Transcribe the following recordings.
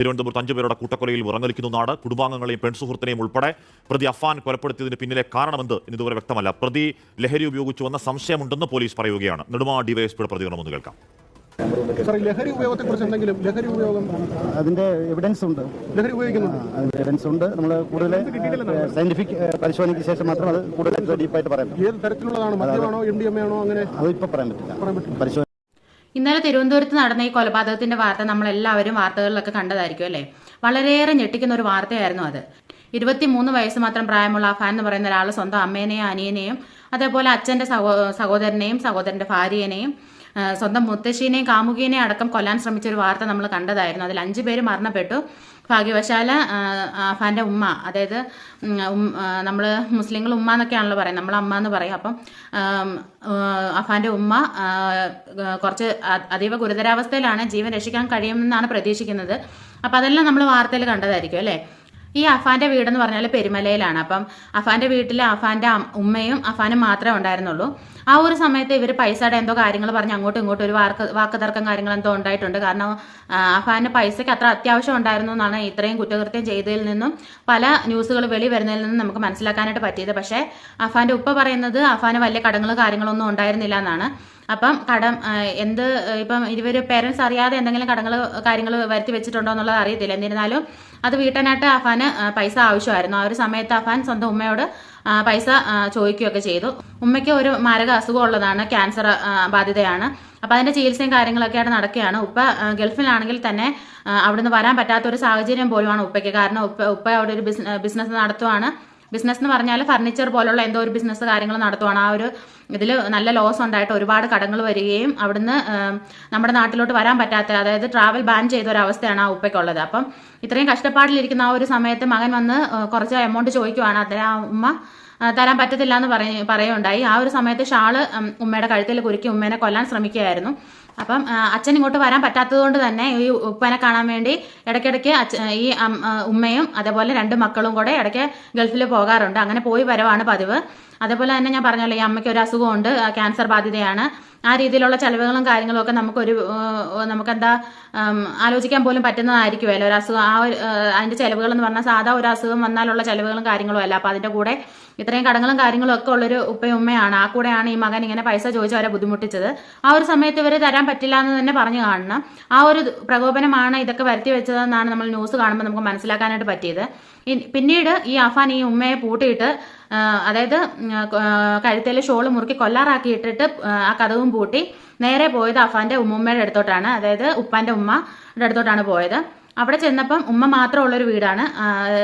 തിരുവനന്തപുരത്ത് അഞ്ചുപേരുടെ കൂട്ടക്കൊലയിൽ ഉറങ്ങലിക്കുന്ന നാട്. കുടുംബാംഗങ്ങളെയും പെൺസുഹൃത്തിനെയും ഉൾപ്പെടെ പ്രതി അഫാൻ കൊലപ്പെടുത്തിയതിന് പിന്നിലെ കാരണമെന്ത് ഇതുവരെ വ്യക്തമല്ല. പ്രതി ലഹരി ഉപയോഗിച്ചു വന്ന സംശയമുണ്ടെന്ന് പോലീസ് പറയുകയാണ്. നെടുമാ ഡിവൈഎസ്പിയുടെ പ്രതികരണം ഒന്ന് കേൾക്കാം. സാർ ലഹരി എന്തെങ്കിലും ലഹരി ഉപയോഗം അതിന്റെ എവിഡൻസ് ഉണ്ട്. ലഹരി ഉപയോഗിക്കുന്നുണ്ട്? അതിന്റെ എവിഡൻസ് ഉണ്ട്. നമ്മൾ കൂടുതൽ സയന്റിഫിക് പരിശോധനയ്ക്ക് ശേഷം മാത്രം അത് കൂടുതൽ ഡീപ്പായിട്ട് പറയാം ഏത് തരത്തിലുള്ളതാണ്? മദ്യമാണോ എം ഡി എം ആണോ അങ്ങനെ അത് ഇപ്പൊ പറയാൻ പറ്റില്ല. പറയാൻ പറ്റില്ല. പരിശോധന ഇന്നലെ തിരുവനന്തപുരത്ത് നടന്ന ഈ കൊലപാതകത്തിന്റെ വാർത്ത നമ്മൾ എല്ലാവരും വാർത്തകളിലൊക്കെ കണ്ടതായിരിക്കും അല്ലേ? വളരെയേറെ ഞെട്ടിക്കുന്ന ഒരു വാർത്തയായിരുന്നു അത്. ഇരുപത്തിമൂന്ന് വയസ്സ് മാത്രം പ്രായമുള്ള അഫാൻ എന്ന് പറയുന്ന ഒരാൾ സ്വന്തം അമ്മേനെയും അനിയനെയും അതേപോലെ അച്ഛന്റെ സഹോ സഹോദരനെയും സഹോദരന്റെ ഭാര്യനെയും സ്വന്തം മുത്തശ്ശീനെയും കാമുകീനെയും അടക്കം കൊല്ലാൻ ശ്രമിച്ച ഒരു വാർത്ത നമ്മൾ കണ്ടതായിരുന്നു. അതിൽ അഞ്ചു പേര് മരണപ്പെട്ടു. ഭാഗ്യവശാല ആ, അഫാന്റെ ഉമ്മ അതായത് നമ്മൾ മുസ്ലിങ്ങൾ ഉമ്മ എന്നൊക്കെയാണല്ലോ പറയുന്നത്. നമ്മൾ അമ്മ എന്ന് പറയും. അപ്പം അഫാന്റെ ഉമ്മ കുറച്ച് അതീവ ഗുരുതരാവസ്ഥയിലാണ് ജീവൻ രക്ഷിക്കാൻ കഴിയുമെന്നാണ് പ്രതീക്ഷിക്കുന്നത്. അപ്പം അതെല്ലാം നമ്മൾ വാർത്തയിൽ കണ്ടതായിരിക്കും അല്ലേ? ഈ അഫാന്റെ വീടെന്ന് പറഞ്ഞാൽ പെരുമലയിലാണ്. അപ്പം അഫാന്റെ വീട്ടിൽ അഫാന്റെ ഉമ്മയും അഫാനും മാത്രമേ ഉണ്ടായിരുന്നുള്ളൂ. ആ ഒരു സമയത്ത് ഇവർ പൈസയുടെ എന്തോ കാര്യങ്ങൾ പറഞ്ഞ് അങ്ങോട്ടും ഇങ്ങോട്ടും ഒരു വാക്ക് വാക്കുതർക്കം കാര്യങ്ങൾ എന്തോ ഉണ്ടായിട്ടുണ്ട്. കാരണം അഫാന്റെ അഫാന് പൈസയ്ക്ക് അത്ര അത്യാവശ്യം ഉണ്ടായിരുന്നു എന്നാണ് ഇത്രയും കുറ്റകൃത്യം ചെയ്തതിൽ നിന്നും പല ന്യൂസുകൾ വെളി വരുന്നതിൽ നിന്നും നമുക്ക് മനസ്സിലാക്കാനായിട്ട് പറ്റിയത്. പക്ഷേ അഫാന്റെ ഉപ്പ പറയുന്നത് അഫാന് വലിയ കടങ്ങൾ കാര്യങ്ങളൊന്നും ഉണ്ടായിരുന്നില്ല എന്നാണ്. അപ്പം കടം എന്ത് ഇപ്പം ഇവർ പേരൻസ് അറിയാതെ എന്തെങ്കിലും കടങ്ങൾ കാര്യങ്ങൾ വരുത്തി വെച്ചിട്ടുണ്ടോ എന്നുള്ളത് അറിയത്തില്ല. എന്നിരുന്നാലും അത് വീട്ടാനായിട്ട് അഫാന് പൈസ ആവശ്യമായിരുന്നു. ആ ഒരു സമയത്ത് അഫാൻ സ്വന്തം ഉമ്മയോട് പൈസ ചോദിക്കുകയൊക്കെ ചെയ്തു. ഉമ്മയ്ക്ക് ഒരു മാരക അസുഖം ഉള്ളതാണ് ക്യാൻസർ ബാധിതയാണ് അപ്പം അതിന്റെ ചികിത്സയും കാര്യങ്ങളൊക്കെ ആയിട്ട് നടക്കുകയാണ്. ഉപ്പ ഗൾഫിലാണെങ്കിൽ തന്നെ അവിടുന്ന് വരാൻ പറ്റാത്ത ഒരു സാഹചര്യം പോലുമാണ് ഉപ്പയ്ക്ക്. കാരണം ഉപ്പ ഉപ്പ അവിടെ ഒരു ബിസിനസ് നടത്തുവാണ്. ബിസിനസ് എന്ന് പറഞ്ഞാൽ ഫർണിച്ചർ പോലുള്ള എന്തോ ഒരു ബിസിനസ് കാര്യങ്ങൾ നടത്തുവാണ്. ആ ഒരു ഇതിൽ നല്ല ലോസ് ഉണ്ടായിട്ട് ഒരുപാട് കടങ്ങൾ വരികയും അവിടുന്ന് നമ്മുടെ നാട്ടിലോട്ട് വരാൻ പറ്റാത്ത അതായത് ട്രാവൽ ബാൻ ചെയ്ത ഒരു അവസ്ഥയാണ് ആ ഉപ്പയ്ക്കുള്ളത്. അപ്പം ഇത്രയും കഷ്ടപ്പാടിലിരിക്കുന്ന ആ ഒരു സമയത്ത് മകൻ വന്ന് കുറച്ച് എമൗണ്ട് ചോദിക്കുവാണ്. അതിന് ആ ഉമ്മ തരാൻ പറ്റത്തില്ല എന്ന് പറയ പറയുണ്ടായി ആ ഒരു സമയത്ത് ഷാൾ ഉമ്മയുടെ കഴുത്തിൽ കുരുക്കി ഉമ്മേനെ കൊല്ലാൻ ശ്രമിക്കുകയായിരുന്നു. അപ്പം അച്ഛൻ ഇങ്ങോട്ട് വരാൻ പറ്റാത്തത് കൊണ്ട് തന്നെ ഈ ഉപ്പനെ കാണാൻ വേണ്ടി ഇടയ്ക്കിടയ്ക്ക് ഈ ഉമ്മയും അതേപോലെ രണ്ട് മക്കളും കൂടെ ഇടയ്ക്ക് ഗൾഫിൽ പോകാറുണ്ട്. അങ്ങനെ പോയി വരവാണ് പതിവ്. അതേപോലെ തന്നെ ഞാൻ പറഞ്ഞല്ലോ ഈ അമ്മയ്ക്ക് ഒരു അസുഖമുണ്ട് ക്യാൻസർ ബാധിതയാണ്. ആ രീതിയിലുള്ള ചെലവുകളും കാര്യങ്ങളും ഒക്കെ നമുക്കൊരു നമുക്കെന്താ ആലോചിക്കാൻ പോലും പറ്റുന്നതായിരിക്കുമല്ലോ. ഒരു അസുഖം ആ അതിന്റെ ചെലവുകൾ എന്ന് പറഞ്ഞാൽ സാധാ ഒരു അസുഖം വന്നാലുള്ള ചെലവുകളും കാര്യങ്ങളും അല്ല. അപ്പൊ അതിന്റെ കൂടെ ഇത്രയും കടങ്ങളും കാര്യങ്ങളും ഒക്കെ ഉള്ളൊരു ഉപ്പയുമ്മയാണ് ആ കൂടെയാണ് ഈ മകൻ ഇങ്ങനെ പൈസ ചോദിച്ച് അവരെ ബുദ്ധിമുട്ടിച്ചത്. ആ ഒരു സമയത്ത് ഇവർ തരാൻ പറ്റില്ല എന്ന് തന്നെ പറഞ്ഞു കാണണം. ആ ഒരു പ്രകോപനമാണ് ഇതൊക്കെ വരുത്തി വെച്ചതെന്നാണ് നമ്മൾ ന്യൂസ് കാണുമ്പോൾ നമുക്ക് മനസ്സിലാക്കാനായിട്ട് പറ്റിയത്. പിന്നീട് ഈ അഫാൻ ഈ ഉമ്മയെ പൂട്ടിയിട്ട് അതായത് കഴുത്തേൽ ഷോൾ മുറുക്കി കൊല്ലാറാക്കി ഇട്ടിട്ട് ആ കഥവും പൂട്ടി നേരെ പോയത് അഫാന്റെ ഉമ്മുമ്മയുടെ അടുത്തോട്ടാണ്. അതായത് ഉപ്പാന്റെ ഉമ്മയുടെ അടുത്തോട്ടാണ് പോയത്. അവിടെ ചെന്നപ്പം ഉമ്മ മാത്രമുള്ള ഒരു വീടാണ്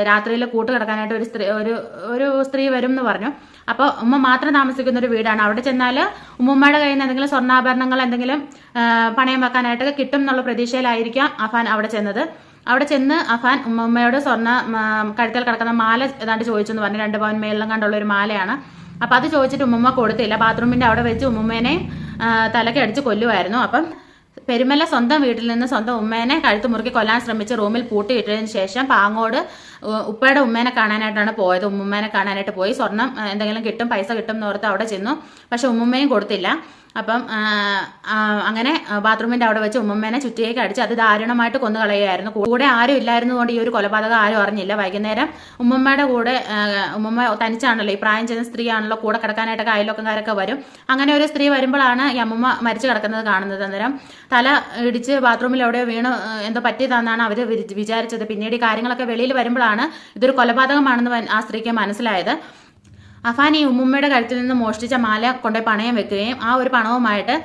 രാത്രിയിൽ കൂട്ട് കിടക്കാനായിട്ട് ഒരു സ്ത്രീ ഒരു ഒരു സ്ത്രീ വരും എന്ന് പറഞ്ഞു. അപ്പോൾ ഉമ്മ മാത്രം താമസിക്കുന്ന ഒരു വീടാണ്. അവിടെ ചെന്നാൽ ഉമ്മുമ്മയുടെ കയ്യിൽ നിന്ന് എന്തെങ്കിലും സ്വർണാഭരണങ്ങൾ എന്തെങ്കിലും പണയം വെക്കാനായിട്ടൊക്കെ കിട്ടും എന്നുള്ള പ്രതീക്ഷയിലായിരിക്കാം അഫാൻ അവിടെ ചെന്നത്. അവിടെ ചെന്ന് അഫാൻ ഉമ്മമ്മയോട് സ്വർണ കഴുത്തിൽ കിടക്കുന്ന മാല ഏതാണ്ട് ചോദിച്ചെന്ന് പറഞ്ഞു. രണ്ട് പവൻ മേലെല്ലാം കണ്ടുള്ള ഒരു മാലയാണ്. അപ്പൊ അത് ചോദിച്ചിട്ട് ഉമ്മമ്മ കൊടുത്തില്ല. ബാത്റൂമിന്റെ അവിടെ വെച്ച് ഉമ്മമ്മേനെയും തലക്ക് അടിച്ച് കൊല്ലുമായിരുന്നു അപ്പം പെരുമല സ്വന്തം വീട്ടിൽ നിന്ന് സ്വന്തം ഉമ്മേനെ കഴുത്ത് മുറുക്കി കൊല്ലാൻ ശ്രമിച്ച് റൂമിൽ പൂട്ടിയിട്ടതിന് ശേഷം പാങ്ങോട് ഉപ്പയുടെ ഉമ്മേനെ കാണാനായിട്ടാണ് പോയത്. ഉമ്മുമ്മേനെ കാണാനായിട്ട് പോയി. സ്വർണം എന്തെങ്കിലും കിട്ടും പൈസ കിട്ടും എന്ന് ഓർത്ത് അവിടെ ചെന്നു. പക്ഷെ ഉമ്മുമ്മയും കൊടുത്തില്ല. അപ്പം അങ്ങനെ ബാത്റൂമിന്റെ അവിടെ വെച്ച് ഉമ്മമ്മേനെ ചുറ്റിയേക്ക് അടിച്ച് അത് ദാരുണമായിട്ട് കൊന്നു കളയുകയായിരുന്നു കൂടെ ആരും ഇല്ലായിരുന്നതുകൊണ്ട് ഈ ഒരു കൊലപാതകം ആരും അറിഞ്ഞില്ല. വൈകുന്നേരം ഉമ്മമ്മയുടെ കൂടെ ഉമ്മുമ്മ തനിച്ചാണല്ലോ ഈ പ്രായം ചെന്ന സ്ത്രീ ആണല്ലോ കൂടെ കിടക്കാനായിട്ടൊക്കെ അയൽവക്കക്കാരൊക്കെ വരും. അങ്ങനെ ഒരു സ്ത്രീ വരുമ്പോഴാണ് ഈ അമ്മമ്മ മരിച്ചു കിടക്കുന്നത് കാണുന്നത് അന്നേരം. തല ഇടിച്ച് ബാത്റൂമിൽ എവിടെയോ വീണ് എന്തോ പറ്റിയതാണെന്നാണ് അവർ വിചാരിച്ചത്. പിന്നീട് ഈ കാര്യങ്ങളൊക്കെ വെളിയിൽ വരുമ്പോഴാണ് ഇതൊരു കൊലപാതകമാണെന്ന് ആ സ്ത്രീക്ക് മനസ്സിലായത്. അഫാൻ ഈ ഉമ്മുമ്മയുടെ കഴുത്തിൽ നിന്ന് മോഷ്ടിച്ച മാല കൊണ്ടുപോയി പണയം വെക്കുകയും ആ ഒരു പണവുമായിട്ട്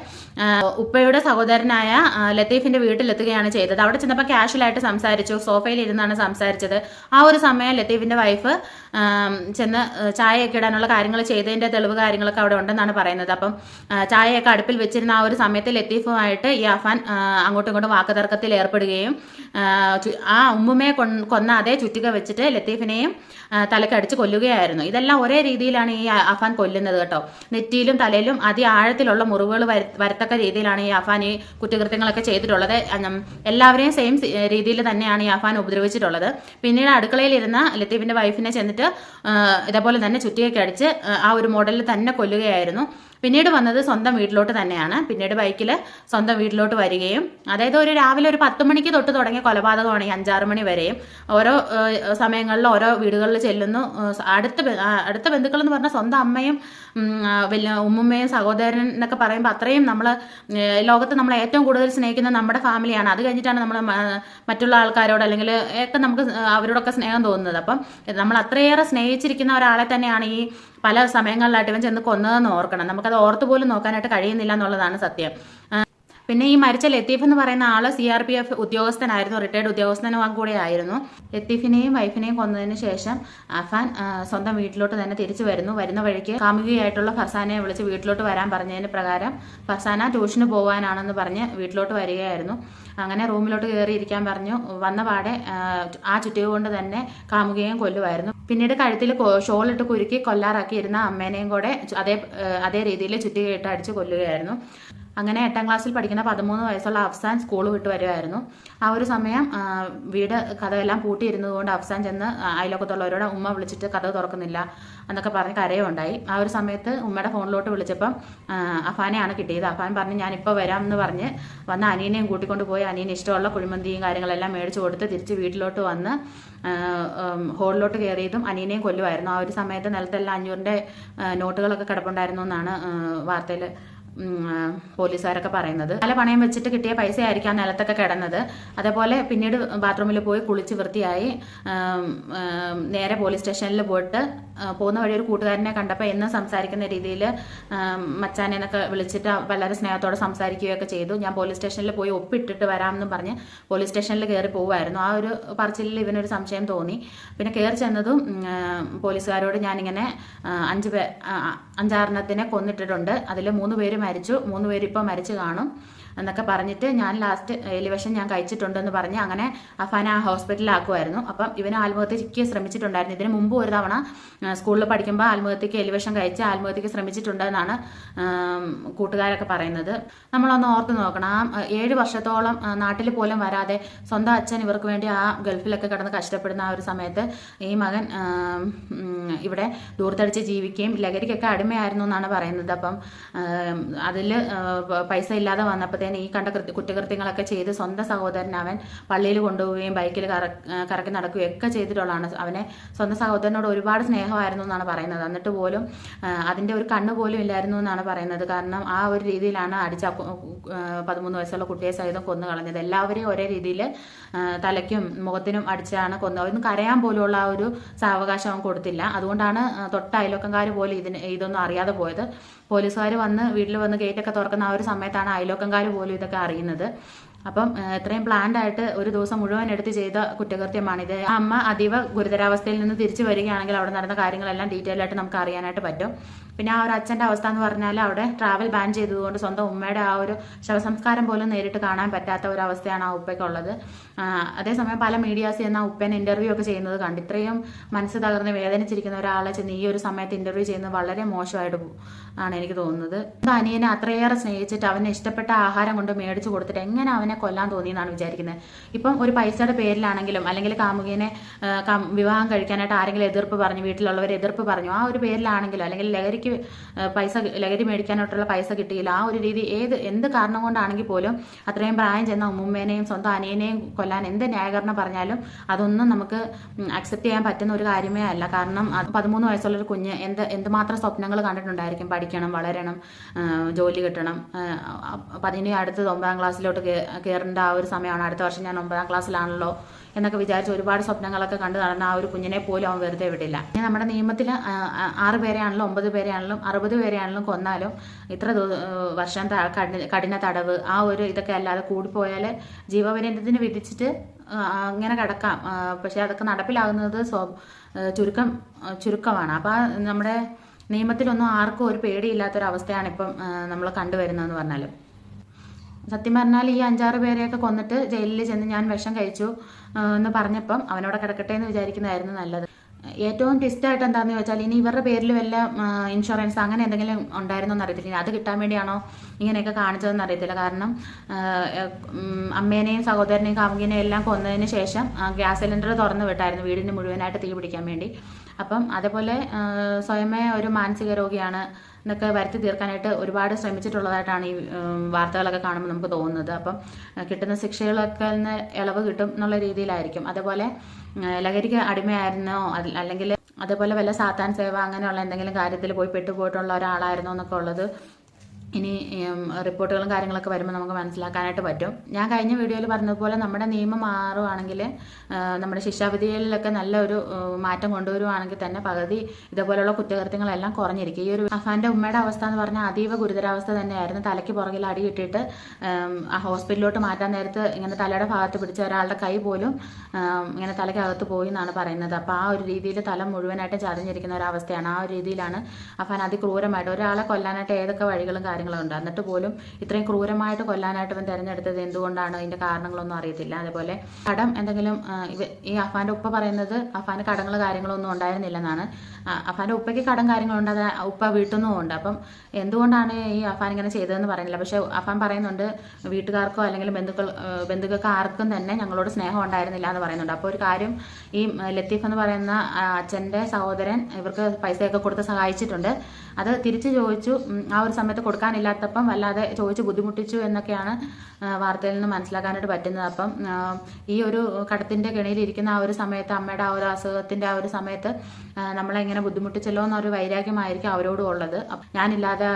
ഉപ്പയുടെ സഹോദരനായ ലത്തീഫിന്റെ വീട്ടിലെത്തുകയാണ് ചെയ്തത്. അവിടെ ചെന്നപ്പോൾ കാഷ്വലായിട്ട് സംസാരിച്ചു സോഫയിൽ ഇരുന്നാണ് സംസാരിച്ചത്. ആ ഒരു സമയം ലത്തീഫിന്റെ വൈഫ് ചെന്ന് ചായയൊക്കെ ഇടാനുള്ള കാര്യങ്ങൾ ചെയ്തതിന്റെ തെളിവ് കാര്യങ്ങളൊക്കെ അവിടെ ഉണ്ടെന്നാണ് പറയുന്നത്. അപ്പം ചായയൊക്കെ അടുപ്പിൽ വെച്ചിരുന്ന ആ ഒരു സമയത്ത് ലത്തീഫുമായിട്ട് ഈ അഫാൻ അങ്ങോട്ടും ഇങ്ങോട്ടും വാക്കുതർക്കത്തിൽ ഏർപ്പെടുകയും ആ, ഉമ്മുമയെ കൊന്ന അതേ ചുറ്റിക വെച്ചിട്ട് ലത്തീഫിനെയും തലക്കടിച്ച് കൊല്ലുകയായിരുന്നു. ഇതെല്ലാം ഒരേ രീതിയിലാണ് ഈ അഫാൻ കൊല്ലുന്നത് കേട്ടോ. നെറ്റിയിലും തലയിലും അതി ആഴത്തിലുള്ള മുറിവുകൾ വര- വരത്തക്ക രീതിയിലാണ് ഈ അഫാൻ ഈ കുറ്റകൃത്യങ്ങളൊക്കെ ചെയ്തിട്ടുള്ളത്. എല്ലാവരെയും സെയിം രീതിയിൽ തന്നെയാണ് ഈ അഫാൻ ഉപദ്രവിച്ചിട്ടുള്ളത്. പിന്നീട് അടുക്കളയിലിരുന്ന ലത്തീഫിന്റെ വൈഫിനെ ചെന്നിട്ട് ആ, ഇതേപോലെ തന്നെ ചുറ്റിയൊക്കെ അടിച്ച് ആ, ഒരു മോഡലിൽ തന്നെ കൊല്ലുകയായിരുന്നു. പിന്നീട് വന്നത് സ്വന്തം വീട്ടിലോട്ട് തന്നെയാണ്. പിന്നീട് ബൈക്കിൽ സ്വന്തം വീട്ടിലോട്ട് വരികയും അതായത് ഒരു രാവിലെ ഒരു പത്ത് മണിക്ക് തൊട്ട് തുടങ്ങിയ കൊലപാതകമാണ് ഈ അഞ്ചാറ് മണി വരെയും. ഓരോ സമയങ്ങളിൽ ഓരോ വീടുകളിൽ ചെല്ലുന്നു. അടുത്ത അടുത്ത ബന്ധുക്കൾ എന്ന് പറഞ്ഞാൽ സ്വന്തം അമ്മയും വലിയ ഉമ്മുമ്മയും സഹോദരൻ എന്നൊക്കെ പറയുമ്പോൾ അത്രയും നമ്മൾ ലോകത്ത് നമ്മൾ ഏറ്റവും കൂടുതൽ സ്നേഹിക്കുന്ന നമ്മുടെ ഫാമിലിയാണ് അത് കഴിഞ്ഞിട്ടാണ് നമ്മൾ മറ്റുള്ള ആൾക്കാരോട് അല്ലെങ്കിൽ ഒക്കെ നമുക്ക് അവരോടൊക്കെ സ്നേഹം തോന്നുന്നത്. അപ്പം നമ്മൾ അത്രയേറെ സ്നേഹിച്ചിരിക്കുന്ന ഒരാളെ തന്നെയാണ് ഈ പല സമയങ്ങളിലായിട്ട് ഇവൻ ചെന്ന് കൊന്നതെന്ന് ഓർക്കണം. നമുക്കത് ഓർത്ത് പോലും നോക്കാനായിട്ട് കഴിയുന്നില്ല എന്നുള്ളതാണ് സത്യം. പിന്നെ ഈ മരിച്ച ലത്തീഫ് എന്ന് പറയുന്ന ആൾ സി ആർ പി എഫ് ഉദ്യോഗസ്ഥനായിരുന്നു. റിട്ടയർഡ് ഉദ്യോഗസ്ഥനും കൂടെ ആയിരുന്നു. ലത്തീഫിനെയും വൈഫിനെയും കൊന്നതിന് ശേഷം അഫാൻ സ്വന്തം വീട്ടിലോട്ട് തന്നെ തിരിച്ചു വരുന്നു. വരുന്ന വഴിക്ക് കാമുകിയായിട്ടുള്ള ഫർസാനെ വിളിച്ച് വീട്ടിലോട്ട് വരാൻ പറഞ്ഞതിന് പ്രകാരം ഫർസാന ട്യൂഷന് പോകാനാണെന്ന് പറഞ്ഞ് വീട്ടിലോട്ട് വരികയായിരുന്നു. അങ്ങനെ റൂമിലോട്ട് കയറിയിരിക്കാൻ പറഞ്ഞു. വന്ന പാടെ ആ, ചുറ്റിക കൊണ്ട് തന്നെ കാമുകയും കൊല്ലുമായിരുന്നു. പിന്നീട് കഴുത്തിൽ ഷോളിട്ട് കുരുക്കി കൊല്ലാറാക്കിയിരുന്ന അമ്മേനെയും കൂടെ അതേ അതേ രീതിയിൽ ചുറ്റികയിട്ട് അടിച്ച് കൊല്ലുകയായിരുന്നു. അങ്ങനെ എട്ടാം ക്ലാസ്സിൽ പഠിക്കുന്ന പതിമൂന്ന് വയസ്സുള്ള അഫ്സാൻ സ്കൂൾ വിട്ട് വരുമായിരുന്നു ആ ഒരു സമയം വീട് കഥയെല്ലാം പൂട്ടിയിരുന്നതുകൊണ്ട് അഫ്സാൻ ചെന്ന് അയലോക്കത്തുള്ളവരോട് ഉമ്മ വിളിച്ചിട്ട് കഥ തുറക്കുന്നില്ല എന്നൊക്കെ പറഞ്ഞ് കരയുണ്ടായി. ആ ഒരു സമയത്ത് ഉമ്മയുടെ ഫോണിലോട്ട് വിളിച്ചപ്പം അഫാനെയാണ് കിട്ടിയത്. അഫാൻ പറഞ്ഞ് ഞാനിപ്പോൾ വരാം എന്ന് പറഞ്ഞ് വന്ന് അനിയനെയും കൂട്ടിക്കൊണ്ട് പോയി. അനിയന് ഇഷ്ടമുള്ള കുഴിമന്തിയും കാര്യങ്ങളെല്ലാം മേടിച്ചു കൊടുത്ത് തിരിച്ച് വീട്ടിലോട്ട് വന്ന് ഹോളിലോട്ട് കയറിയതും അനിയനെയും കൊല്ലുമായിരുന്നു ആ ഒരു സമയത്ത് നിലത്തെല്ലാം അഞ്ഞൂറിന്റെ നോട്ടുകളൊക്കെ കിടപ്പുണ്ടായിരുന്നു എന്നാണ് വാർത്തയിൽ പോലീസുകാരൊക്കെ പറയുന്നത്. പല പണയം വെച്ചിട്ട് കിട്ടിയ പൈസ ആയിരിക്കാം നിലത്തൊക്കെ കിടന്നത്. അതേപോലെ പിന്നീട് ബാത്റൂമിൽ പോയി കുളിച്ച് വൃത്തിയായി നേരെ പോലീസ് സ്റ്റേഷനിൽ പോയിട്ട് പോകുന്ന വഴി ഒരു കൂട്ടുകാരനെ കണ്ടപ്പോൾ എന്നും സംസാരിക്കുന്ന രീതിയിൽ മച്ചാനെ എന്നൊക്കെ വിളിച്ചിട്ട് വളരെ സ്നേഹത്തോടെ സംസാരിക്കുകയൊക്കെ ചെയ്തു. ഞാൻ പോലീസ് സ്റ്റേഷനിൽ പോയി ഒപ്പിട്ടിട്ട് വരാമെന്നും പറഞ്ഞ് പോലീസ് സ്റ്റേഷനിൽ കയറി പോകുമായിരുന്നു ആ ഒരു പറച്ചിലിൽ ഇവനൊരു സംശയം തോന്നി. പിന്നെ കയറി ചെന്നതും പോലീസുകാരോട് ഞാനിങ്ങനെ അഞ്ച് പേ അഞ്ചാറെണ്ണത്തിനെ കൊന്നിട്ടിട്ടുണ്ട്. അതിൽ മൂന്ന് പേര് മരിച്ചു. മൂന്ന് പേര് ഇപ്പോൾ മരിച്ചു കാണും. എന്നൊക്കെ പറഞ്ഞിട്ട് ഞാൻ ലാസ്റ്റ് എലിവേഷൻ ഞാൻ കഴിച്ചിട്ടുണ്ടെന്ന് പറഞ്ഞ് അങ്ങനെ അഫാന ആ ഹോസ്പിറ്റലിലാക്കുമായിരുന്നു അപ്പം ഇവന് ആത്മഹത്യക്ക് ശ്രമിച്ചിട്ടുണ്ടായിരുന്നു. ഇതിന് മുമ്പ് ഒരു തവണ സ്കൂളിൽ പഠിക്കുമ്പോൾ ആത്മഹത്യക്ക് എലിവേഷൻ കഴിച്ച് ആത്മഹത്യക്ക് ശ്രമിച്ചിട്ടുണ്ടെന്നാണ് കൂട്ടുകാരൊക്കെ പറയുന്നത്. നമ്മളൊന്ന് ഓർത്ത് നോക്കണം. ആ ഏഴ് വർഷത്തോളം നാട്ടിൽ പോലും വരാതെ സ്വന്തം അച്ഛൻ ഇവർക്ക് വേണ്ടി ആ ഗൾഫിലൊക്കെ കിടന്ന് കഷ്ടപ്പെടുന്ന ആ ഒരു സമയത്ത് ഈ മകൻ ഇവിടെ ദൂർത്തടിച്ച് ജീവിക്കുകയും ലഹരിക്കൊക്കെ അടിമയായിരുന്നു എന്നാണ് പറയുന്നത്. അപ്പം അതിൽ പൈസ ഇല്ലാതെ വന്നപ്പോഴത്തേന് ഈ കണ്ട കൃത്യ കുറ്റകൃത്യങ്ങളൊക്കെ ചെയ്ത് സ്വന്തം സഹോദരൻ അവൻ പള്ളിയിൽ കൊണ്ടുപോവുകയും ബൈക്കിൽ കറ കറക്കി നടക്കുകയും ഒക്കെ ചെയ്തിട്ടുള്ളതാണ്. അവനെ സ്വന്തം സഹോദരനോട് ഒരുപാട് സ്നേഹമായിരുന്നു എന്നാണ് പറയുന്നത്. എന്നിട്ട് പോലും അതിന്റെ ഒരു കണ്ണ് പോലും ഇല്ലായിരുന്നു എന്നാണ് പറയുന്നത്. കാരണം ആ ഒരു രീതിയിലാണ് അടിച്ച പതിമൂന്ന് വയസ്സുള്ള കുട്ടിയെ സഹിതം കൊന്നു കളഞ്ഞത്. എല്ലാവരെയും ഒരേ രീതിയിൽ തലയ്ക്കും മുഖത്തിനും അടിച്ചാണ് കൊന്നു അവർ കരയാൻ പോലുള്ള ആ ഒരു സാവകാശം അവൻ കൊടുത്തില്ല. അതുകൊണ്ടാണ് തൊട്ട അയലോക്കംകാർ പോലും ഇതിന് ഇതൊന്നും അറിയാതെ പോയത്. പോലീസുകാർ വന്ന് വീട്ടിൽ വന്ന് ഗേറ്റൊക്കെ തുറക്കുന്ന ആ ഒരു സമയത്താണ് അയലോക്കംകാർ പോലും ഇതൊക്കെ അറിയുന്നത്. അപ്പം ഇത്രയും പ്ലാൻഡ് ആയിട്ട് ഒരു ദിവസം മുഴുവൻ എടുത്ത് ചെയ്ത കുറ്റകൃത്യമാണിത്. ആ അമ്മ അതീവ ഗുരുതരാവസ്ഥയിൽ നിന്ന് തിരിച്ചു വരികയാണെങ്കിൽ അവിടെ നടന്ന കാര്യങ്ങളെല്ലാം ഡീറ്റെയിൽ ആയിട്ട് നമുക്ക് അറിയാനായിട്ട് പറ്റും. പിന്നെ ആ ഒരു അച്ഛന്റെ അവസ്ഥ എന്ന് പറഞ്ഞാൽ അവിടെ ട്രാവൽ ബാൻ ചെയ്തതുകൊണ്ട് സ്വന്തം ഉമ്മയുടെ ആ ഒരു ശവസംസ്കാരം പോലും നേരിട്ട് കാണാൻ പറ്റാത്ത ഒരു അവസ്ഥയാണ് ആ ഉപ്പയ്ക്കുള്ളത് അതേസമയം പല മീഡിയാസ് ചെന്ന് ആ ഉപ്പേനെ ഇന്റർവ്യൂ ഒക്കെ ചെയ്യുന്നത് കണ്ട് ഇത്രയും മനസ്സ് തകർന്ന് വേദനിച്ചിരിക്കുന്ന ഒരാളെ ചെന്ന് ഈ ഒരു സമയത്ത് ഇന്റർവ്യൂ ചെയ്യുന്നത് വളരെ മോശമായിട്ട് ആണ് എനിക്ക് തോന്നുന്നത്. അനിയനെ അത്രയേറെ സ്നേഹിച്ചിട്ട് അവനെ ഇഷ്ടപ്പെട്ട ആഹാരം കൊണ്ട് മേടിച്ചു കൊടുത്തിട്ട് എങ്ങനെ അവനെ കൊല്ലാൻ തോന്നി എന്നാണ് വിചാരിക്കുന്നത്. ഇപ്പം ഒരു പൈസയുടെ പേരിലാണെങ്കിലും അല്ലെങ്കിൽ കാമുകിനെ വിവാഹം കഴിക്കാനായിട്ട് ആരെങ്കിലും എതിർപ്പ് പറഞ്ഞു വീട്ടിലുള്ളവർ എതിർപ്പ് പറഞ്ഞു ആ ഒരു പേരിലാണെങ്കിലും അല്ലെങ്കിൽ ലഹരിക്ക് പൈസ ലഹരി മേടിക്കാനായിട്ടുള്ള പൈസ കിട്ടിയില്ല. ആ ഒരു രീതി ഏത് എന്ത് കാരണം കൊണ്ടാണെങ്കിൽ പോലും അത്രയും പ്രായം ചെന്ന ഉമ്മുമ്മേനെയും സ്വന്തം അനിയനെയും കൊല്ലാൻ എന്ത് ന്യായീകരണം പറഞ്ഞാലും അതൊന്നും നമുക്ക് അക്സെപ്റ്റ് ചെയ്യാൻ പറ്റുന്ന ഒരു കാര്യമേ അല്ല. കാരണം പതിമൂന്ന് വയസ്സുള്ള ഒരു കുഞ്ഞ് എന്ത് എന്തുമാത്രം സ്വപ്നങ്ങൾ കണ്ടിട്ടുണ്ടായിരിക്കും? പഠിക്കണം വളരണം ജോലി കിട്ടണം. അപ്പം അതിന് അടുത്തത് ഒമ്പതാം ക്ലാസ്സിലോട്ട് കയറേണ്ട ആ ഒരു സമയമാണ്. അടുത്ത വർഷം ഞാൻ ഒമ്പതാം ക്ലാസ്സിലാണല്ലോ. എന്നൊക്കെ വിചാരിച്ച് ഒരുപാട് സ്വപ്നങ്ങളൊക്കെ കണ്ടു നടന്ന ആ ഒരു കുഞ്ഞിനെ പോലും അവൻ വെറുതെ വിടില്ല. ഇനി നമ്മുടെ നിയമത്തിൽ ആറ് പേരെയാണെങ്കിലും ഒമ്പത് പേരെയാണെങ്കിലും അറുപത് പേരെയാണെങ്കിലും കൊന്നാലും ഇത്ര വർഷം കഠിന- തടവ് ആ ഒരു ഇതൊക്കെ അല്ലാതെ കൂടിപ്പോയാൽ ജീവപര്യന്തത്തിന് വിധിച്ചിട്ട് അങ്ങനെ കിടക്കാം. പക്ഷെ അതൊക്കെ നടപ്പിലാകുന്നത് ചുരുക്കം ചുരുക്കമാണ്. അപ്പോൾ നമ്മുടെ നിയമത്തിലൊന്നും ആർക്കും ഒരു പേടിയില്ലാത്തൊരവസ്ഥയാണ് ഇപ്പം നമ്മൾ കണ്ടുവരുന്നതെന്ന് പറഞ്ഞാൽ സത്യം പറഞ്ഞാൽ ഈ അഞ്ചാറ് പേരെയൊക്കെ കൊന്നിട്ട് ജയിലിൽ ചെന്ന് ഞാൻ വിഷം കഴിച്ചു എന്ന് പറഞ്ഞപ്പം അവനോട് കിടക്കട്ടെ എന്ന് വിചാരിക്കുന്നതായിരുന്നു നല്ലത്. ഏറ്റവും ട്വിസ്റ്റായിട്ട് എന്താണെന്ന് ചോദിച്ചാൽ ഇനി ഇവരുടെ പേരിൽ വല്ല ഇൻഷുറൻസ് അങ്ങനെ എന്തെങ്കിലും ഉണ്ടായിരുന്നോ എന്ന് അറിയത്തില്ല. അത് കിട്ടാൻ വേണ്ടിയാണോ ഇങ്ങനെയൊക്കെ കാണിച്ചതെന്ന് അറിയത്തില്ല. കാരണം അമ്മേനെയും സഹോദരനെയും കാമുകിനെയും എല്ലാം കൊന്നതിന് ശേഷം ഗ്യാസ് സിലിണ്ടർ തുറന്നു വിട്ടായിരുന്നു വീടിന് മുഴുവനായിട്ട് തീ പിടിക്കാൻ വേണ്ടി. അപ്പം അതേപോലെ സ്വയമേ ഒരു മാനസിക രോഗിയാണ് എന്നൊക്കെ വരുത്തി തീർക്കാനായിട്ട് ഒരുപാട് ശ്രമിച്ചിട്ടുള്ളതായിട്ടാണ് ഈ വാർത്തകളൊക്കെ കാണുമ്പോൾ നമുക്ക് തോന്നുന്നത്. അപ്പം കിട്ടുന്ന ശിക്ഷകളൊക്കെ നിന്ന് ഇളവ് കിട്ടും എന്നുള്ള രീതിയിലായിരിക്കും. അതേപോലെ ലഹരിക്ക് അടിമയായിരുന്നോ അല്ലെങ്കിൽ അതേപോലെ വല്ല സാത്താൻ സേവ അങ്ങനെയുള്ള എന്തെങ്കിലും കാര്യത്തിൽ പോയി പെട്ടുപോയിട്ടുള്ള ഒരാളായിരുന്നോ എന്നൊക്കെ ഉള്ളത് ഇനി റിപ്പോർട്ടുകളും കാര്യങ്ങളൊക്കെ വരുമ്പോൾ നമുക്ക് മനസ്സിലാക്കാനായിട്ട് പറ്റും. ഞാൻ കഴിഞ്ഞ വീഡിയോയിൽ പറഞ്ഞതുപോലെ നമ്മുടെ നിയമം മാറുവാണെങ്കിൽ നമ്മുടെ ശിക്ഷാവിധികളിലൊക്കെ നല്ലൊരു മാറ്റം കൊണ്ടുവരുവാണെങ്കിൽ തന്നെ പകുതി ഇതുപോലുള്ള കുറ്റകൃത്യങ്ങളെല്ലാം കുറഞ്ഞിരിക്കും. ഈ ഒരു അഫാന്റെ ഉമ്മയുടെ അവസ്ഥ എന്ന് പറഞ്ഞാൽ അതീവ ഗുരുതരാവസ്ഥ തന്നെയായിരുന്നു. തലയ്ക്ക് പുറകിൽ അടി കിട്ടിയിട്ട് ആ ഹോസ്പിറ്റലിലോട്ട് മാറ്റാൻ നേരത്ത് ഇങ്ങനെ തലയുടെ ഭാഗത്ത് പിടിച്ച ഒരാളുടെ കൈ പോലും ഇങ്ങനെ തലയ്ക്കകത്ത് പോയി എന്നാണ് പറയുന്നത്. അപ്പോൾ ആ ഒരു രീതിയിൽ തല മുഴുവനായിട്ട് ചതഞ്ഞിരിക്കുന്ന ഒരു അവസ്ഥയാണ് ആ ഒരു രീതിയിലാണ് അഫാൻ അതിക്രൂരമായിട്ട് ഒരാളെ കൊല്ലാനായിട്ട് ഏതൊക്കെ വഴികളും ഉണ്ട് എന്നിട്ട് പോലും ഇത്രയും ക്രൂരമായിട്ട് കൊല്ലാനായിട്ട് ഇവൻ തിരഞ്ഞെടുത്തത് എന്തുകൊണ്ടാണ് അതിന്റെ കാരണങ്ങളൊന്നും അറിയത്തില്ല. അതേപോലെ കടം എന്തെങ്കിലും ഈ അഫാന്റെ ഉപ്പ പറയുന്നത് അഫാന് കടങ്ങൾ കാര്യങ്ങളൊന്നും ഉണ്ടായിരുന്നില്ലെന്നാണ്. അഫാന്റെ ഉപ്പയ്ക്ക് കടം കാര്യങ്ങളുണ്ട് അത് ഉപ്പ വീട്ടിൽ നിന്നും ഉണ്ട് അപ്പം എന്തുകൊണ്ടാണ് ഈ അഫാൻ ഇങ്ങനെ ചെയ്തതെന്ന് പറയുന്നില്ല. പക്ഷെ അഫാൻ പറയുന്നുണ്ട് വീട്ടുകാർക്കോ അല്ലെങ്കിൽ ബന്ധുക്കൾ ബന്ധുക്കൾക്ക് ആർക്കും തന്നെ ഞങ്ങളോട് സ്നേഹം ഉണ്ടായിരുന്നില്ല എന്ന് പറയുന്നുണ്ട്. അപ്പോൾ ഒരു കാര്യം ഈ ലത്തീഫ് എന്ന് പറയുന്ന അച്ഛന്റെ സഹോദരൻ ഇവർക്ക് പൈസയൊക്കെ കൊടുത്ത് സഹായിച്ചിട്ടുണ്ട്. അത് തിരിച്ചു ചോദിച്ചു ആ ഒരു സമയത്ത് കൊടുക്കാനില്ലാത്തപ്പം വല്ലാതെ ചോദിച്ച് ബുദ്ധിമുട്ടിച്ചു എന്നൊക്കെയാണ് വാർത്തയിൽ നിന്ന് മനസ്സിലാക്കാനായിട്ട് പറ്റുന്നത്. അപ്പം ഈ ഒരു കടത്തിന്റെ കെണിയിൽ ഇരിക്കുന്ന ആ ഒരു സമയത്ത് അമ്മയുടെ ആ ഒരു അസുഖത്തിന്റെ ആ ഒരു സമയത്ത് നമ്മളെ ഇങ്ങനെ ബുദ്ധിമുട്ടിച്ചല്ലോ എന്നൊരു വൈരാഗ്യമായിരിക്കും അവരോടും ഉള്ളത്. ഞാനില്ലാതെ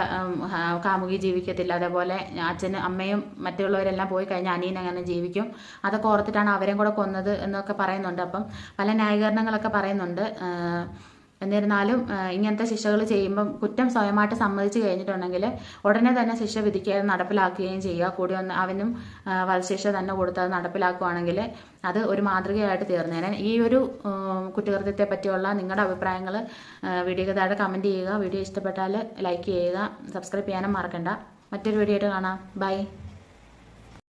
കാമുകി ജീവിക്കത്തില്ല. അതേപോലെ അച്ഛനും അമ്മയും മറ്റുള്ളവരെല്ലാം പോയി കഴിഞ്ഞാൽ അനിയൻ അങ്ങനെ ജീവിക്കും. അതൊക്കെ ഓർത്തിട്ടാണ് അവരെയും കൂടെ കൊന്നത് എന്നൊക്കെ പറയുന്നുണ്ട്. അപ്പം പല ന്യായീകരണങ്ങളൊക്കെ പറയുന്നുണ്ട്. എന്നിരുന്നാലും ഇങ്ങനത്തെ ശിക്ഷകൾ ചെയ്യുമ്പം കുറ്റം സ്വയമായിട്ട് സമ്മതിച്ചു കഴിഞ്ഞിട്ടുണ്ടെങ്കിൽ ഉടനെ തന്നെ ശിക്ഷ വിധിക്കുകയും നടപ്പിലാക്കുകയും ചെയ്യുക. കൂടി ഒന്ന് അവനും വധശിക്ഷ തന്നെ കൊടുത്ത് നടപ്പിലാക്കുകയാണെങ്കിൽ അത് ഒരു മാതൃകയായിട്ട് തീർന്നേനെ. ഈ ഒരു കുറ്റകൃത്യത്തെ പറ്റിയുള്ള നിങ്ങളുടെ അഭിപ്രായങ്ങൾ വീഡിയോക്ക് താഴെ കമന്റ് ചെയ്യുക. വീഡിയോ ഇഷ്ടപ്പെട്ടാൽ ലൈക്ക് ചെയ്യുക. സബ്സ്ക്രൈബ് ചെയ്യാനും മറക്കണ്ട. മറ്റൊരു വീഡിയോ ആയിട്ട് കാണാം. ബൈ.